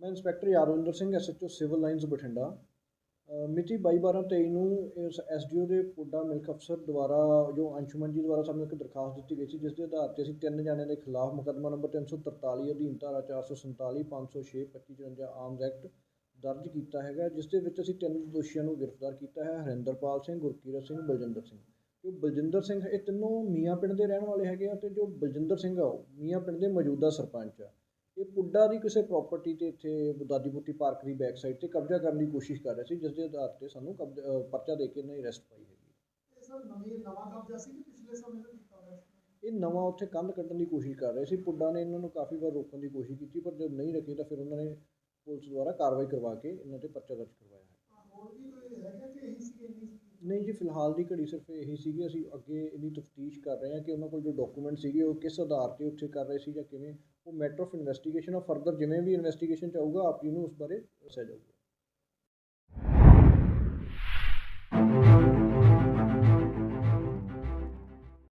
ਮੈਂ inspector Yadvinder Singh SHO civil lines Bathinda. ਮਿਤੀ 22/12/23 ਨੂੰ ਇਸ ਐਸਡੀਓ ਦੇ ਪੁੱਡਾ ਮਿਲਕ ਅਫਸਰ ਦੁਆਰਾ, ਜੋ ਅੰਸ਼ੁਮਨ ਜੀ ਦੁਆਰਾ ਸਾਨੂੰ ਇੱਕ ਦਰਖਾਸਤ ਦਿੱਤੀ ਗਈ ਸੀ, ਜਿਸ ਦੇ ਆਧਾਰ ਤੇ ਅਸੀਂ ਤਿੰਨ ਜਣਿਆਂ ਦੇ ਖਿਲਾਫ ਮੁਕੱਦਮਾ ਨੰਬਰ 343 ਅਧੀਨ ਧਾਰਾ 447 506 2554 ਆਰਮਜ਼ ਐਕਟ ਦਰਜ ਕੀਤਾ ਹੈਗਾ, ਜਿਸ ਦੇ ਵਿੱਚ ਅਸੀਂ ਤਿੰਨ ਦੋਸ਼ੀਆਂ ਨੂੰ ਗ੍ਰਿਫਤਾਰ ਕੀਤਾ ਹੈ, ਹਰਿੰਦਰਪਾਲ ਸਿੰਘ, ਗੁਰਕੀਰਤ ਸਿੰਘ, ਬਲਜਿੰਦਰ ਸਿੰਘ। ਜੋ ਬਲਜਿੰਦਰ ਸਿੰਘ ਇਹ ਤਿੰਨੋਂ ਮੀਆਂ ਪਿੰਡ ਦੇ ਰਹਿਣ ਵਾਲੇ ਹੈਗੇ ਆ ਤੇ ਜੋ ਬਲਜਿੰਦਰ ਸਿੰਘ ਆ ਉਹ ਮੀਆਂ ਪਿੰਡ ਦੇ ਮੌਜੂਦਾ ਸਰਪੰਚ ਆ। ਇਹ ਪੁੱਡਾ ਦੀ ਕਿਸੇ ਪ੍ਰਾਪਰਟੀ ਤੇ ਇੱਥੇ ਦਾਦੀਪੁੱਤੀ ਪਾਰਕ ਦੀ ਬੈਕ ਸਾਈਡ ਤੇ ਕਬਜ਼ਾ ਕਰਨ ਦੀ ਕੋਸ਼ਿਸ਼ ਕਰ ਰਹੇ ਸੀ ਜਿਸ ਦੇ ਆਧਾਰ ਤੇ ਸਾਨੂੰ ਕਬਜ਼ਾ ਅ, ਪਰਚਾ ਦੇ ਕੇ ਇਹਨਾਂ ਦੀ ਅਰੈਸਟ ਪਾਈ ਹੈਗੀ। ਇਹ ਸਰ ਨਵੀਂ ਨਵਾਂ ਕਬਜ਼ਾ ਸੀ ਕਿ ਪਿਛਲੇ ਸਮੇਂ ਦਾ ਕੀਤਾ ਹੋਇਆ ਸੀ? ਇਹ ਨਵਾਂ ਉੱਥੇ ਕੰਧ ਕੱਢਣ ਦੀ ਕੋਸ਼ਿਸ਼ ਕਰ ਰਹੇ ਸੀ। ਪੁੱਡਾ ਨੇ ਇਹਨਾਂ ਨੂੰ ਕਾਫੀ ਵਾਰ ਰੋਕਣ ਦੀ ਕੋਸ਼ਿਸ਼ ਕੀਤੀ ਪਰ ਜਦ ਨਹੀਂ ਰੱਖੇ ਤਾਂ ਫਿਰ ਉਹਨਾਂ ਨੇ ਪੁਲਿਸ ਦੁਆਰਾ ਕਾਰਵਾਈ ਕਰਵਾ ਕੇ ਇਹਨਾਂ ਤੇ ਪਰਚਾ ਦਰਜ ਕਰਵਾਇਆ ਹੈ। ਹੋਰ ਵੀ ਕੋਈ ਹੈਗਾ ਕਿ ਇਹੀ ਸੀ ਸੀ? ਨਹੀਂ ਜੀ ਫਿਲਹਾਲ ਦੀ ਘੜੀ ਸਿਰਫ ਇਹੀ ਸੀਗੀ। ਅਸੀਂ ਅੱਗੇ ਇਹਦੀ ਤਫਤੀਸ਼ ਕਰ ਰਹੇ ਹਾਂ ਕਿ ਉਹਨਾਂ ਕੋਲ ਜੋ ਡਾਕੂਮੈਂਟ ਸੀਗੇ ਉਹ ਕਿਸ ਆਧਾਰ ਤੇ ਉੱਥੇ ਕਰ ਰਹੇ ਸੀ ਜਾਂ ਕਿਵੇਂ ਉਹ ਮੈਟਰ ਆਫ ਇਨਵੈਸਟੀਗੇਸ਼ਨ ਆ ਫਰਦਰ ਜਿਵੇਂ ਵੀ ਇਨਵੈਸਟੀਗੇਸ਼ਨ ਚ ਆਊਗਾ, ਆਪ ਜੀ ਨੂੰ ਉਸ ਬਾਰੇ ਦੱਸਿਆ ਜਾਊਗਾ